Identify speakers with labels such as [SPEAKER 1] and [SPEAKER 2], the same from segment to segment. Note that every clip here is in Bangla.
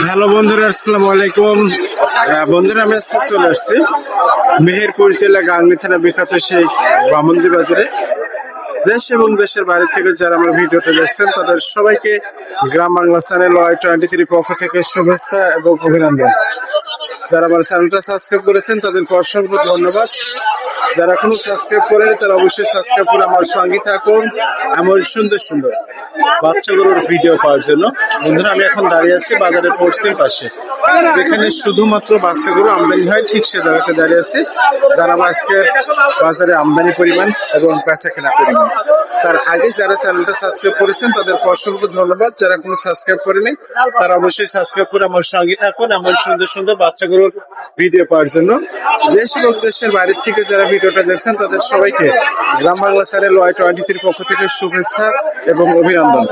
[SPEAKER 1] হ্যালো বন্ধুরা, আসসালামু আলাইকুম। বন্ধুরা, আমি আজকে চলে আসছি মেহেরপুর জেলা গাংনি থানা বিখ্যাত সেই বামন্দি বাজারে দেশ এবং দেশের বাইরে থেকে যারা আমার ভিডিওটা দেখছেন, তাদের সবাইকে Gram Bangla channel Y twenty three পক্ষ থেকে শুভেচ্ছা এবং অভিনন্দন। যারা আমার চ্যানেলটা সাবস্ক্রাইব করেছেন, তাদেরকে অসংখ্য ধন্যবাদ। যারা কোনো সাবস্ক্রাইব করেনি, তারা অবশ্যই সাবস্ক্রাইব করে আমার সঙ্গে থাকুন। এমন সুন্দর সুন্দর বাচ্চাগুলোর ভিডিও পাওয়ার জন্য। বন্ধুরা, আমি এখন দাঁড়িয়ে আছি বাজারের পশ্চিম পাশে, যেখানে শুধুমাত্র বাচ্চাগুলো আমদানি হয়, ঠিক সে জায়গাতে দাঁড়িয়ে আছি। জানাব আজকে বাজারে আমদানি পরিমাণ এবং বেচা কেনা পরিমাণ। তার আগে যারা চ্যানেলটা সাবস্ক্রাইব করেছেন, তাদেরকে অসংখ্য ধন্যবাদ। যারা কোনো সাবস্ক্রাইব করেনি, তারা অবশ্যই সাবস্ক্রাইব করে আমার সঙ্গে থাকুন, এমন সুন্দর সুন্দর বাচ্চাগুলোর ভিডিও পাওয়ার জন্য। দেশ এবং দেশের বাইরের থেকে যারা ভিডিওটা দেখছেন, তাদের সবাইকে Gram Bangla channel Y twenty থ্রির পক্ষ থেকে শুভেচ্ছা এবং অভিনন্দন।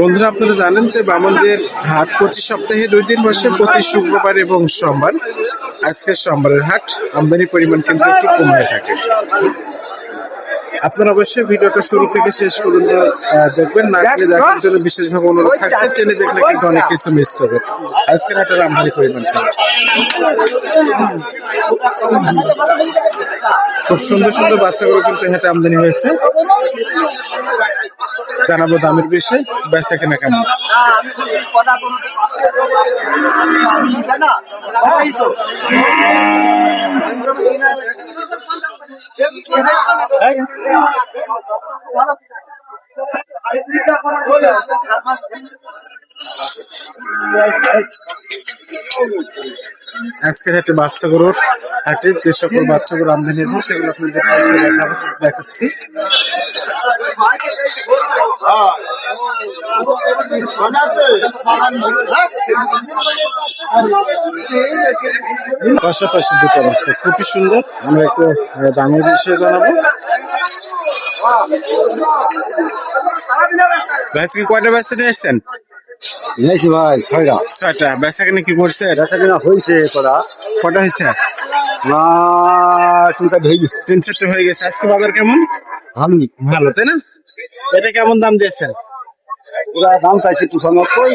[SPEAKER 1] বন্ধুরা, আপনারা জানেন যে বামনদের হাট প্রতি সপ্তাহে দুই দিন বসে, প্রতি শুক্রবার এবং সোমবার। আজকে সোমবারের হাট আমদানি পরিমাণ কিন্তু একটু কমে থাকে। আপনারা অবশ্যই ভিডিওটা শুরু থেকে শেষ পর্যন্ত আহ, দেখবেন না টেনে দেখার জন্য বিশেষভাবে অনুরোধ থাকছে টেনে দেখলে কিন্তু অনেক কিছু মিস করবে। আজকের হাটের আমদানি পরিমাণ? খুব সুন্দর সুন্দর বাচ্চাগুলো কিন্তু হেঁটে আমদানি হয়েছে। জানাব দামের বিষয়ে বেচা কেনা কেমন? আজকের একটি বাচ্চা গরুর হাটে যে সকল বাচ্চা বাচ্চাগুলো আমদানি আছে সেগুলো আপনাদের দেখাচ্ছি। পাশাপাশি দুটো বাচ্চা খুবই সুন্দর। আমরা একটু দামের বিষয়ে জানাব। ভাইসকে কয়টা বাচ্চা নিয়ে এসছেন
[SPEAKER 2] নিয়েছি ভাই ছয়টা।
[SPEAKER 1] ছয়টা। কেনা কি করছে?
[SPEAKER 2] কিনা হয়েছে
[SPEAKER 1] কটা? হয়েছে?
[SPEAKER 2] চিন্তা হয়ে গেছে।
[SPEAKER 1] তিন চারটে হয়ে গেছে। আজকে বাজার কেমন? ভালো তাই না? এটা কেমন দাম দিয়েছেন?
[SPEAKER 2] ওরা দাম চাইছে পঁচানব্বই।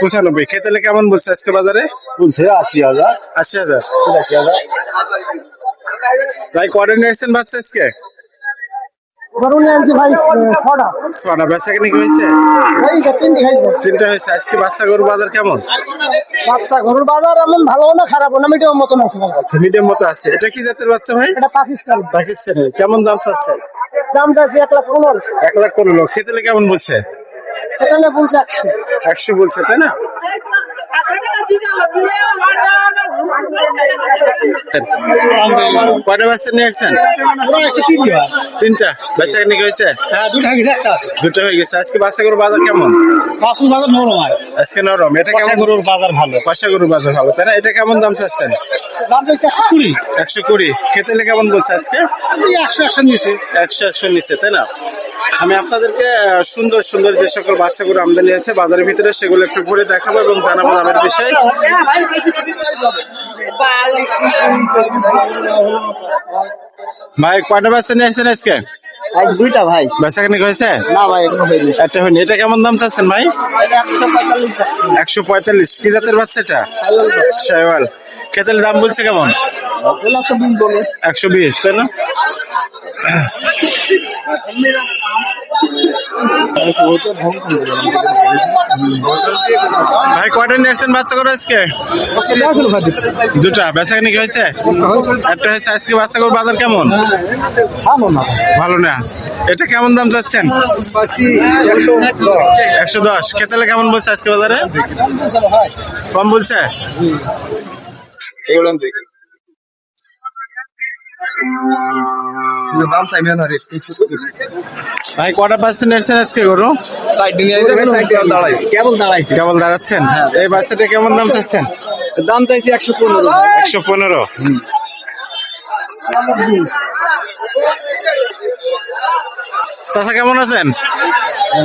[SPEAKER 1] পঁচানব্বই। খেতেলে কেমন বলছে আজকে বাজারে?
[SPEAKER 2] বলছে আশি হাজার।
[SPEAKER 1] আশি হাজার।
[SPEAKER 2] পঁচাশি হাজার
[SPEAKER 1] ভাই কটা নিয়ে এসছেন বাচ্চা আজকে?
[SPEAKER 3] তিনটি
[SPEAKER 1] হয়েছে। বাচ্চা বাজার কেমন?
[SPEAKER 3] বাচ্চা গরুর বাজার এমন ভালো না খারাপ না মিডিয়াম মতন আছে
[SPEAKER 1] আচ্ছা মিডিয়াম মতো আছে। এটা কি জাতের বাচ্চা ভাই?
[SPEAKER 3] এটা পাকিস্তান।
[SPEAKER 1] পাকিস্তানি। কেমন দাম চাচ্ছে?
[SPEAKER 3] দাম এক লাখ পনেরো।
[SPEAKER 1] এক লাখ পনেরো। কেমন বলছে?
[SPEAKER 3] একশো
[SPEAKER 1] বলছে তাই না? কয়টা বাচ্চা নিয়ে আসছেন?
[SPEAKER 3] তিনটি
[SPEAKER 1] বাচ্চা। কি হয়েছে
[SPEAKER 3] হ্যাঁ দুটা
[SPEAKER 1] হয়ে গেছে আজকে বাচ্চা গরু বাজার কেমন?
[SPEAKER 3] বাজার নরম
[SPEAKER 1] আজকে নরম। এটা কেমন?
[SPEAKER 3] গরুর বাজার ভালো।
[SPEAKER 1] পাশা গরু বাজার ভালো তাই না? এটা কেমন দাম চাচ্ছেন?
[SPEAKER 3] দাম চাইছে একশো কুড়ি।
[SPEAKER 1] একশো কুড়ি। খেতেলে কেমন বলছে আজকে?
[SPEAKER 3] একশো একশো নিয়েছে
[SPEAKER 1] একশো একশো নিচে তাই না? আমি আপনাদেরকে সুন্দর সুন্দর যে সকল বাচ্চাগুলো আমদানি আছে বাজারের ভিতরে সেগুলো একটু ঘুরে দেখাবো এবং জানাব দামের বিষয়ে। ভাই কয়টা বাচ্চা নিয়ে আসছেন আজকে?
[SPEAKER 3] ভাই দুইটা ভাই।
[SPEAKER 1] বেচা কেনা হয়েছে
[SPEAKER 3] না ভাই
[SPEAKER 1] একটা হয়নি। এটা কেমন দাম চাচ্ছেন ভাই?
[SPEAKER 3] একশো পঁয়তাল্লিশ
[SPEAKER 1] কি জাতের বাচ্চা এটা? শাইওয়াল খেতের দাম বলছে কেমন?
[SPEAKER 3] একশো বিশ বলে।
[SPEAKER 1] একশো বিশ তাই না? ভাই, কয়টা নিয়ে আসছেন বাচ্চা করে আজকে? দুটা। বেচা কেনা কি হয়েছে? একটা হয়েছে আজকে বাচ্চা করে বাজার কেমন?
[SPEAKER 3] ভালো না।
[SPEAKER 1] এটা কেমন দাম চাচ্ছেন? একশো দশ। খেতেলে কেমন বলছে আজকে বাজারে? কম বলছে?
[SPEAKER 2] দাম
[SPEAKER 1] ভাই কটা পার্সেন্ট এসছেন আজকে গরু?
[SPEAKER 2] সাইড নিয়ে দাঁড়াইছে কেবল দাঁড়াইছে।
[SPEAKER 1] কেবল দাঁড়াচ্ছেন? এই বাচ্চাটা কেমন দাম চাচ্ছেন?
[SPEAKER 2] দাম চাইছি একশো পনেরো।
[SPEAKER 1] একশো পনেরো? চাচা কেমন আছেন?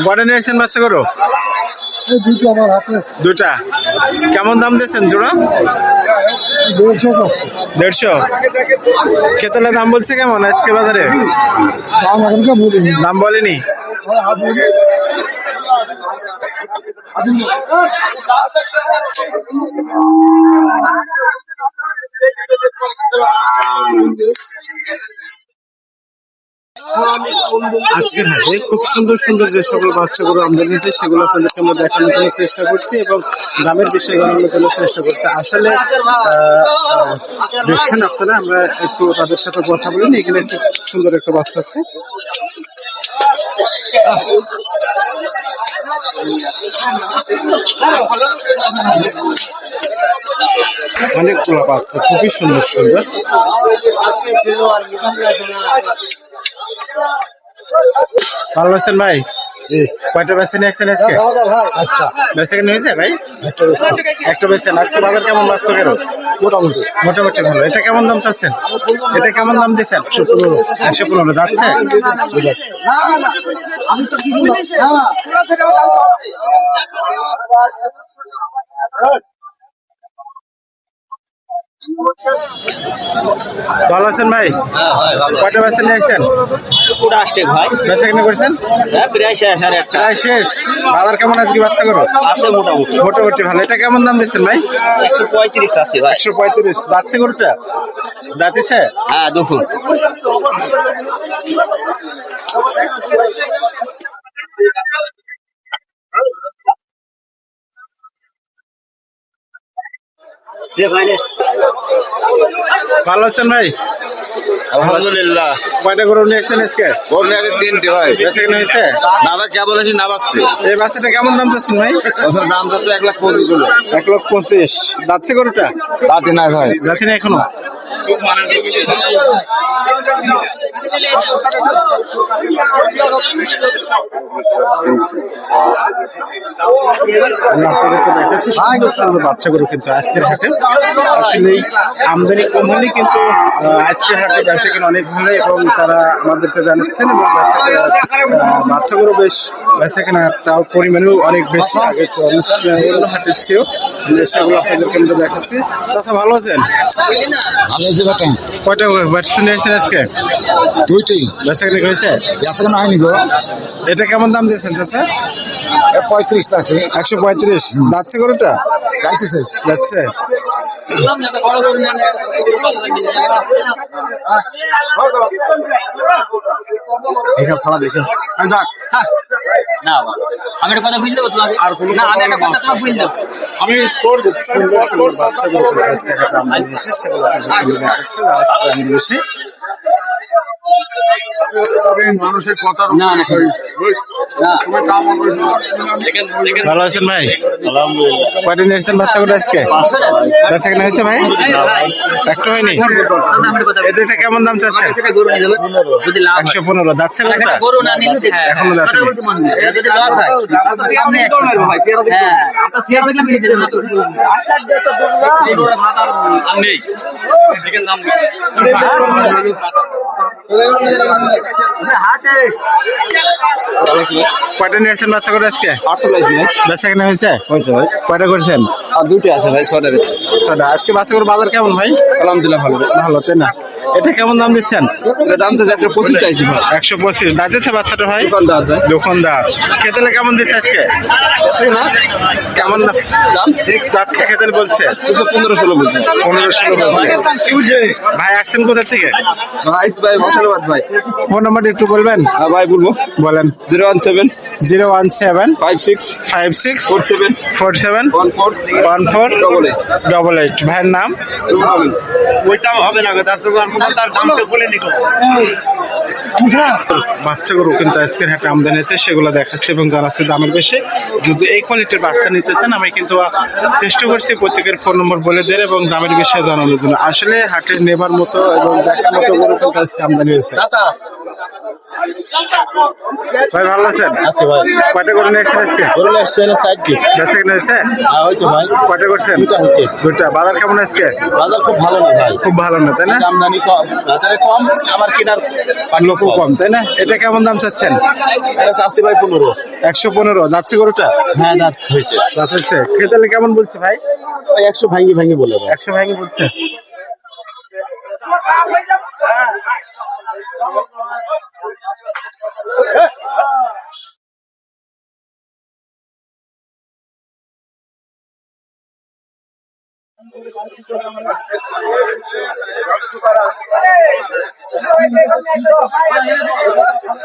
[SPEAKER 1] কটা নিয়ে এসছেন বাচ্চা গরু?
[SPEAKER 3] দুটো আমার হাতে।
[SPEAKER 1] দুটা কেমন দাম দিয়েছেন জোড়া? দেড়শো কেতলে দাম বলছে কেমন আজকে বাজারে?
[SPEAKER 3] দাম
[SPEAKER 1] দাম বলেনি। আজকের হাটে খুব সুন্দর সুন্দর যে সকল বাচ্চাগুলো আমদানি হয়েছে, সেগুলো আপনাদেরকে আমরা দেখানোর জন্য চেষ্টা করছি এবং দামের বিষয়ে জানানোর জন্য চেষ্টা করছি। আসলে দেখছেন আপনারা, আমরা একটু তাদের সাথে কথা বলিনি এখানে একটু সুন্দর একটা বাচ্চা আছে। অনেক গোলাপ আছে খুবই সুন্দর সুন্দর। ভালো আছেন ভাই?
[SPEAKER 3] জি।
[SPEAKER 1] কয়টা বেছে নিয়ে আসছেন আজকে?
[SPEAKER 3] ভাই আচ্ছা
[SPEAKER 1] বেছে কেন হয়েছে ভাই?
[SPEAKER 3] একটা।
[SPEAKER 1] একটা আজকে বাজার কেমন বাঁচতো কেন
[SPEAKER 3] মোটামুটি।
[SPEAKER 1] মোটামুটি ভালো। এটা কেমন দাম চাচ্ছেন? এটা কেমন দাম দিচ্ছেন? একশো পনেরো। একশো পনেরো। যাচ্ছে?
[SPEAKER 3] আমি তো
[SPEAKER 1] ভালো আছেন ভাই? কয়টা বেছে নিয়ে আসছেন?
[SPEAKER 2] পুরো আসছে ভাই।
[SPEAKER 1] বেছে কেন করছেন?
[SPEAKER 2] হ্যাঁ প্রায় শেষ আর
[SPEAKER 1] প্রায় শেষ। বাজার কেমন আজকে বাচ্চা করো
[SPEAKER 2] আছে মোটামুটি।
[SPEAKER 1] মোটামুটি ভালো। এটা কেমন দাম দিচ্ছেন ভাই?
[SPEAKER 2] একশো পঁয়ত্রিশ আছে ভাই।
[SPEAKER 1] একশো পঁয়ত্রিশ। যাচ্ছে গরুটা? যাতিছে
[SPEAKER 2] হ্যাঁ দুপুর
[SPEAKER 1] ভালো আছেন ভাই?
[SPEAKER 4] আলহামদুলিল্লাহ।
[SPEAKER 1] কয়টা গরু নিয়ে এসছেন আজকে?
[SPEAKER 4] ওর নিয়ে আছে ভাই।
[SPEAKER 1] হয়েছে?
[SPEAKER 4] না ভাই কেবল আছি না পাচ্ছি
[SPEAKER 1] এই বাচ্চাটা কেমন দাম চাচ্ছেন ভাই?
[SPEAKER 4] দাম এক লাখ পঁচিশগুলো
[SPEAKER 1] এক লাখ পঁচিশ। যাচ্ছে গরুটা?
[SPEAKER 4] নাই ভাই।
[SPEAKER 1] যাচ্ছে না এখনও? সুন্দর সুন্দর বাচ্চাগুলো কিন্তু আজকের হাটে। আসলে আমদানি কম হলে কিন্তু আজকের হাটে বেচা কিনা অনেক ভালো এবং তারা আমাদেরকে জানাচ্ছেন এবং বাচ্চাগুলো বেশ পরিমাণেও অনেক বেশি আগে তো অন্য- অন্য হাটের চেয়েও সেগুলো আপনাদেরকে আমরা দেখাচ্ছি। ভালো আছেন?
[SPEAKER 3] ভালো আছে বেটা
[SPEAKER 1] কয়টা এসেছেন আজকে? হয়েছে?
[SPEAKER 3] হয়নি গো।
[SPEAKER 1] এটা কেমন দাম দিয়েছেন চাচা?
[SPEAKER 3] পঁয়ত্রিশ আছে।
[SPEAKER 1] একশো পঁয়ত্রিশ। যাচ্ছে গরুটা? যাচ্ছে ফাড়া দিয়েছে
[SPEAKER 5] না আমি একটা কথা বুঝতে তোমাকে। না আমি একটা কথা তোমাকে বুঝতে
[SPEAKER 1] আমি সুন্দর সুন্দর বাচ্চাগুলো সেগুলো
[SPEAKER 4] মানুষের কথা
[SPEAKER 5] না না
[SPEAKER 1] ভালো আছেন ভাই কয়টা নিয়ে এসেছেন বাচ্চাগুলো আজকে বেচা কেনা হয়েছে ভাই একটা হয়নি এটা এটা কেমন দাম চাচ্ছেন
[SPEAKER 5] হয়
[SPEAKER 1] একশো পনেরো যাচ্ছে
[SPEAKER 5] না।
[SPEAKER 1] এখনও যাচ্ছে
[SPEAKER 5] মনে হয়। হয়। হ্যাঁ হাটে
[SPEAKER 1] কয়টা নিয়েছেন বাচ্চা করে আজকে? বেচা কেনা হয়েছে? কয়টা করছেন?
[SPEAKER 2] আর দুটো আছে ভাই ছটা
[SPEAKER 1] ছটা আজকে বাচ্চাগুলোর বাজার কেমন ভাই?
[SPEAKER 2] আলহামদুলিল্লাহ ভালো।
[SPEAKER 1] ভালো তাই না? এটা কেমন দাম দিচ্ছেন?
[SPEAKER 2] দাম চাচ্ছে একটা পঁচিশ চাইছি ভাই।
[SPEAKER 1] একশো পঁচিশ। দাঁতেছে বাচ্চাটা ভাই?
[SPEAKER 2] দোকানদার। ভাই
[SPEAKER 1] দোকানদার। খেতেলে কেমন দিচ্ছে আজকে?
[SPEAKER 2] না?
[SPEAKER 1] কেমন দাম? যাচ্ছে খেতেল বলছে।
[SPEAKER 2] দুশো পনেরো ষোলো বলছি।
[SPEAKER 1] পনেরো ষোলো বলছে। ভাই আসছেন কোথা থেকে?
[SPEAKER 2] ভাই ভাই মশালাবাদ ভাই।
[SPEAKER 1] ফোন নাম্বারটা একটু বলবেন?
[SPEAKER 2] হ্যাঁ ভাই বলব।
[SPEAKER 1] বলেন।
[SPEAKER 2] Zero one seven
[SPEAKER 1] zero one seven
[SPEAKER 2] five six
[SPEAKER 1] five six
[SPEAKER 2] four seven
[SPEAKER 1] four seven
[SPEAKER 2] one four
[SPEAKER 1] one four
[SPEAKER 2] double eight.
[SPEAKER 1] Double eight. ভাইয়ের নাম?
[SPEAKER 4] ওইটাও হবে না তার তার দামটা বলে নিকো
[SPEAKER 1] বাচ্চাগুলো কিন্তু আজকের হাটে আমদানি আছে সেগুলো দেখাচ্ছে এবং জানাচ্ছে দামের বেশি। যদি এই কোয়ালিটির বাচ্চা নিতে চান আমি কিন্তু চেষ্টা করছি প্রত্যেকের ফোন নম্বর বলে দেন এবং দামের বিষয়ে জানানোর জন্য। আসলে হাটের নেবার মতো এবং দেখার মতো গরু কিন্তু আজকে আমদানি হয়েছে। ভাই ভালো আছেন?
[SPEAKER 3] আচ্ছা ভাই।
[SPEAKER 1] কয়টা করে নিয়েছেন আজকে?
[SPEAKER 3] গরু আসছে না সাইড কি
[SPEAKER 1] বেচা কিনা
[SPEAKER 3] হ্যাঁ হয়েছে ভাই।
[SPEAKER 1] কয়টা করছেন?
[SPEAKER 3] দুটা হয়েছে।
[SPEAKER 1] দুটা বাজার কেমন আজকে?
[SPEAKER 3] বাজার খুব ভালো না ভাই।
[SPEAKER 1] খুব ভালো না তাই না?
[SPEAKER 3] আমদানি কম। বাজারে কম আবার কেনার
[SPEAKER 1] লোক কম তাই না? এটা কেমন দাম চাচ্ছেন?
[SPEAKER 3] এটা চাচ্ছি ভাই পনেরো।
[SPEAKER 1] একশো পনেরো। যাচ্ছে গরুটা?
[SPEAKER 3] হ্যাঁ দাঁত হয়েছে।
[SPEAKER 1] যাচ্ছে খেতালে কেমন বলছে ভাই?
[SPEAKER 3] একশো ভাঙ্গি ভাঙ্গি বলে ভাই।
[SPEAKER 1] একশো ভাঙি বলছে।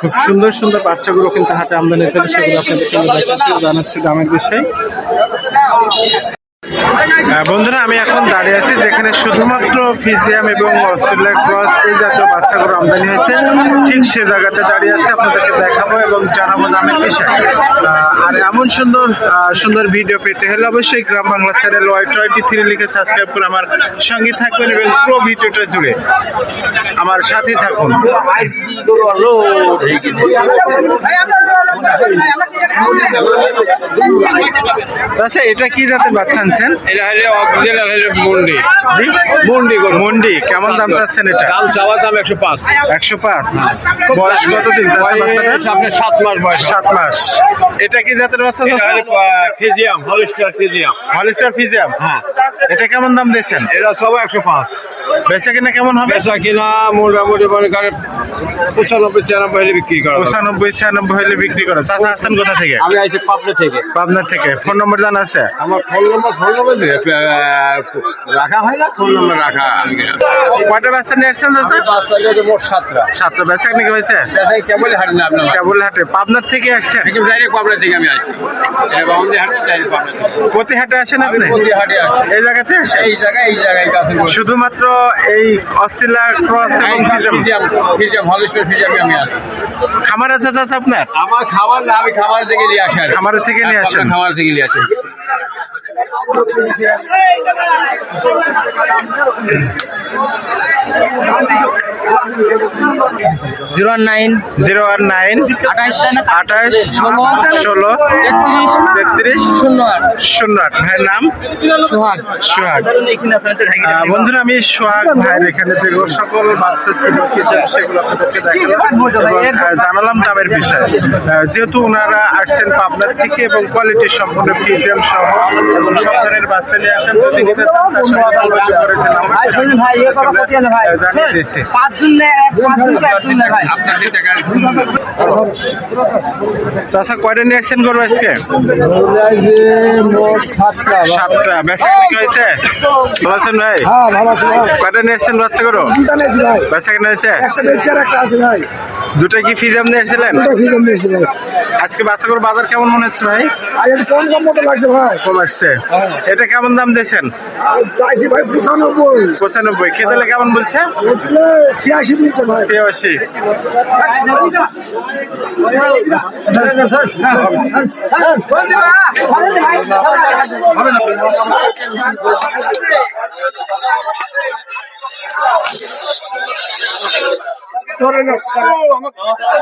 [SPEAKER 1] খুব সুন্দর সুন্দর বাচ্চাগুলো কিন্তু হাটে আমদানি ছিল সেগুলো আপনাদের সঙ্গে দেখাচ্ছি জানাচ্ছি দামের বিষয়ে। বন্ধুরা আমি এখন দাঁড়িয়ে আছি যেখানে শুধুমাত্র ফিজিয়াম এবং অস্ট্রেলিয়া ক্রস এই জাতীয় বাচ্চাগুলো আমদানি হয়েছে। ঠিক সে জায়গাতে দাঁড়িয়ে আছে, আপনাদেরকে দেখাবো এবং জানাব দামের বিষয়। আর এমন সুন্দর সুন্দর ভিডিও পেতে হলে অবশ্যই Gram Bangla channel Y twenty three লিখে সাবস্ক্রাইব করে আমার সঙ্গে থাকবেন এবং পুরো ভিডিওটা জুড়ে। আমার সাথে থাকুন। আচ্ছা এটা কি জাতের বাচ্চা আনছেন?
[SPEAKER 4] এটা হলে অরিজিনাল হলে মন্ডি।
[SPEAKER 1] মন্ডি মন্ডি কেমন দাম চাচ্ছেন এটা?
[SPEAKER 4] দাম চাওয়ার দাম একশো পাঁচ।
[SPEAKER 1] একশো পাঁচ। বয়স কতদিন
[SPEAKER 4] আপনার সাত মাস বয়স।
[SPEAKER 1] সাত মাস। এটা কি জাতের বাচ্চা
[SPEAKER 4] ফিজিয়াম হলিস্টার ফিজিয়াম।
[SPEAKER 1] হলিস্টার ফিজিয়াম?
[SPEAKER 4] হ্যাঁ।
[SPEAKER 1] এটা কেমন দাম দিয়েছেন?
[SPEAKER 4] এটা সব একশো পাঁচ।
[SPEAKER 1] বেচা কিনা কেমন হবে?
[SPEAKER 4] বেচা কিনা মোটামুটি মনে করেন পঁচানব্বই ছিয়ানব্বই হলে বিক্রি করা।
[SPEAKER 1] পঁচানব্বই ছিয়ানব্বই হলে বিক্রি করে চাষা আসছেন কোথা থেকে?
[SPEAKER 4] আমি আইছি পাবনা থেকে।
[SPEAKER 1] পাবনা থেকে। ফোন নম্বর জানা আছে?
[SPEAKER 4] আমার ফোন নম্বর ফোন নম্বর রাখা হয় না? ফোন নম্বর রাখা
[SPEAKER 1] কয়টা বাচ্চা নিয়ে আসছেন চাষা
[SPEAKER 4] বাচ্চা নিয়ে মোট সাতটা।
[SPEAKER 1] সাতটা বেচা কিনা কি হয়েছে?
[SPEAKER 4] কেবল হাট না আপনার
[SPEAKER 1] কেবল হাটে। পাবনার থেকে আসছেন?
[SPEAKER 4] ডাইরেক্ট পাবনা থেকে আমি আসছি।
[SPEAKER 1] প্রতি হাটে আসেন আপনি? এই জায়গাতে আসেন?
[SPEAKER 4] এই জায়গায় এই জায়গায়
[SPEAKER 1] শুধুমাত্র এই অস্ট্রেলিয়া ক্রস এবং ফিজিয়াম?
[SPEAKER 4] আমি আনি
[SPEAKER 1] খামার আছে আপনার?
[SPEAKER 4] আমার খাবার না আমি খাবার থেকে নিয়ে আসি
[SPEAKER 1] খামার থেকে নিয়ে আসেন?
[SPEAKER 4] খামার খাবার থেকে নিয়ে আসি।
[SPEAKER 5] Zero nine
[SPEAKER 1] zero one nine
[SPEAKER 5] আঠাশ
[SPEAKER 1] আঠাশ
[SPEAKER 5] ষোলো,
[SPEAKER 1] ষোলো
[SPEAKER 5] তেত্রিশ শূন্য আট।
[SPEAKER 1] শূন্য আট। ভাইয়ের নাম?
[SPEAKER 5] সোহাগ।
[SPEAKER 1] সোহাগ। বন্ধুরা আমি সোহাগ ভাইয়ের এখানে যে সকল বাচ্চা ছিল সেগুলো আপনাদেরকে দেখালাম জানালাম দামের বিষয়। যেহেতু ওনারা আসছেন পাবনার থেকে এবং কোয়ালিটি সম্পূর্ণ ফিজিয়াম সহ এবং ধরনের বাচ্চা নিয়ে আসেন যদি নিতে চান তার সাথে যোগাযোগ করে নাম্বারটা আহ, জানিয়ে
[SPEAKER 4] আপনাদের টাকার
[SPEAKER 1] চাষা কয়টা নিয়ে আসছেন গরু আজকে? সাতটা। কি হয়েছে? ভালো আছেন ভাই?
[SPEAKER 3] হ্যাঁ ভাই।
[SPEAKER 1] কয়টা নিয়ে আসছেন বাচ্চা গরু?
[SPEAKER 3] দুটা নিয়েছি ভাই।
[SPEAKER 1] বেচা কিনা হয়েছে?
[SPEAKER 3] একটা বেচার একটা আছে ভাই।
[SPEAKER 1] দুটো কি ফিজাম নিয়ে এসেছিলেন
[SPEAKER 3] দুটো ফিজম নিয়েছি ভাই
[SPEAKER 1] আজকে বাচ্চাগুলোর বাজার কেমন মনে হচ্ছে ভাই?
[SPEAKER 3] আর একটু কম কম মতো লাগছে ভাই।
[SPEAKER 1] কম আসছে। এটা কেমন দাম দিয়েছেন?
[SPEAKER 3] চাইছি ভাই পঁচানব্বই।
[SPEAKER 1] পঁচানব্বই। খেতে কেমন বলছে?
[SPEAKER 3] ছিয়াশি বলছে ভাই।
[SPEAKER 1] ছিয়াশি।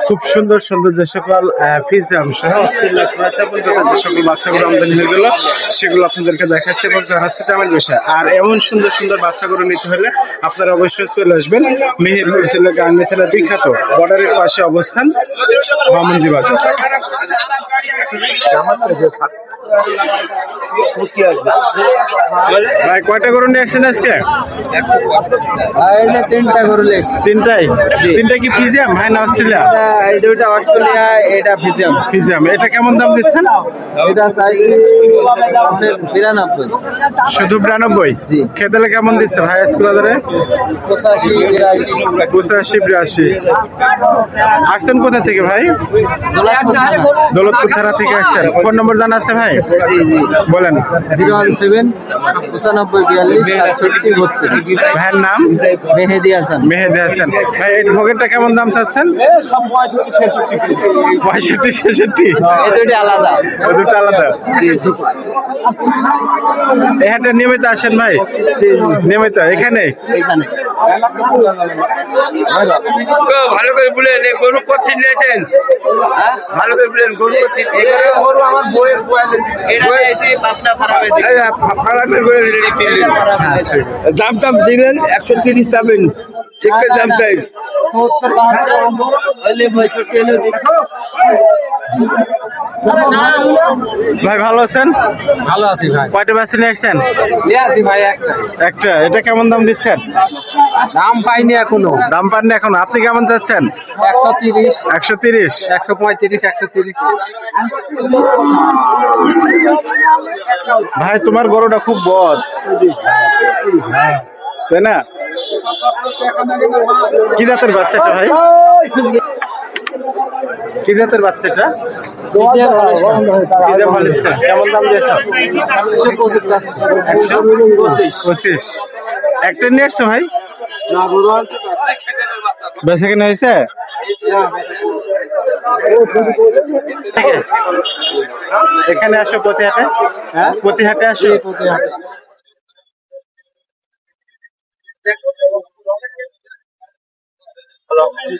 [SPEAKER 1] খুব সুন্দর সুন্দর যে সকল সকল বাচ্চাগুলো আমদানি হয়ে গেল, সেগুলো আপনাদেরকে দেখাচ্ছে এবং জানাচ্ছে তেমন বিষয়। আর এমন সুন্দর সুন্দর বাচ্চাগুলো নিতে হলে আপনারা অবশ্যই চলে আসবেন মেহেরপুর জেলা গাঙ্গি বিখ্যাত বর্ডারের পাশে অবস্থান, বামনজি বাজার। ভাই কয়টা গরু নিয়ে আসছেন আজকে?
[SPEAKER 5] তিনটা গরু
[SPEAKER 1] তিনটাই? তিনটা কি ফিজিয়াম ভাই না অস্ট্রেলিয়া
[SPEAKER 5] এই দুইটা অস্ট্রেলিয়া এটা ফিজিয়াম
[SPEAKER 1] ফিজিয়াম এটা কেমন দাম দিচ্ছেন?
[SPEAKER 5] এটা চাইছি বিরানব্বই।
[SPEAKER 1] শুধু বিরানব্বই?
[SPEAKER 5] জি।
[SPEAKER 1] খেতে কেমন দিচ্ছে ভাই আজকে বাজারে?
[SPEAKER 5] পঁচাশি বিরাশি।
[SPEAKER 1] পঁচাশি বিরাশি। আসছেন কোথা থেকে ভাই। দৌলতপুর থানা থেকে আসছেন। ফোন নম্বর জানা আছে ভাই?
[SPEAKER 5] জি জি।
[SPEAKER 1] বলেন।
[SPEAKER 5] জিরো ওয়ান সেভেন পঁচানব্বই বিয়াল্লিশ সাতষট্টি বত্রিশ।
[SPEAKER 1] ভাইয়ের নাম?
[SPEAKER 5] মেহেদি হাসান।
[SPEAKER 1] মেহেদি হাসান। ভাই এই ভোগেরটা কেমন দাম চাচ্ছেন? পঁয়ষট্টি ছেষট্টি।
[SPEAKER 5] এই দুইটি আলাদা।
[SPEAKER 1] ওই দুটো আলাদা? এই হাটে নিয়মিত আসেন ভাই? নিয়মিত এখানে?
[SPEAKER 5] এখানে।
[SPEAKER 2] ভালো করে বলেন গরু কত নিয়েছেন? ভালো করে বলেন গরু কত এখানে আমার বইয়ের ফারামের বইয়ের দাম টাম দিলেন একশো তিরিশ দামেন ঠিক আছে দাম তাই
[SPEAKER 5] সত্তর বাহাত্তর। হলে পঁয়ষট্টি হলে
[SPEAKER 1] ভাই ভালো আছেন?
[SPEAKER 5] ভালো আছি ভাই।
[SPEAKER 1] কয়টা নিয়ে আসছেন?
[SPEAKER 5] আসি ভাই একটা।
[SPEAKER 1] একটা। এটা কেমন দাম দিচ্ছেন?
[SPEAKER 5] দাম পাইনি এখনও।
[SPEAKER 1] দাম পান না এখন। আপনি কেমন চাচ্ছেন?
[SPEAKER 5] একশো তিরিশ।
[SPEAKER 1] একশো তিরিশ?
[SPEAKER 5] একশো পঁয়ত্রিশ একশো তিরিশ।
[SPEAKER 1] ভাই তোমার গরুটা খুব বদ তাই না? কি জাতের বাচ্চাটা ভাই? কি জাতের বাচ্চাটা? কেমন দাম দিয়েছ?
[SPEAKER 5] পঁচিশ
[SPEAKER 1] একশো পঁচিশ। একটা নিয়ে আসছো ভাই? বেচা কেনা হয়েছে? এখানে আসো প্রতি হাটে হ্যাঁ প্রতি হাটে আসো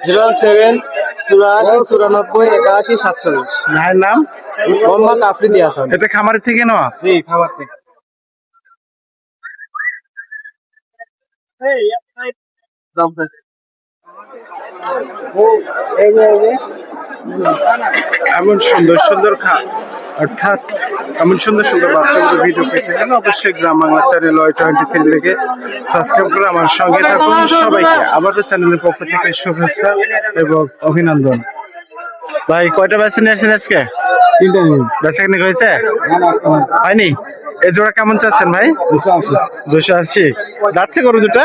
[SPEAKER 5] জিরো সেভেন চুরাশি চুরানব্বই একাশি সাতচল্লিশ।
[SPEAKER 1] ভাইয়ের নাম?
[SPEAKER 5] মোহাম্মদ আফ্রিদি হাসান।
[SPEAKER 1] এটা খামারের থেকে নেওয়া?
[SPEAKER 5] জি খাবার থেকে।
[SPEAKER 1] এমন সুন্দর সুন্দর খা অর্থাৎ এমন সুন্দর সুন্দর বাচ্চাগুলো ভিডিও পেতে গেলে অবশ্যই Gram Bangla channel Y twenty three থেকে সাবস্ক্রাইব করে আমার সঙ্গে থাকুন সবাইকে। আবারও চ্যানেলের পক্ষ থেকে শুভেচ্ছা এবং অভিনন্দন। ভাই কয়টা বেছে নিয়েছেন আজকে?
[SPEAKER 5] তিনটা নিন
[SPEAKER 1] বেচা কিনে হয়েছে? হয়নি? এই জোড়া কেমন চাচ্ছেন ভাই? দুশো আশি। যাচ্ছে গরু দুটা?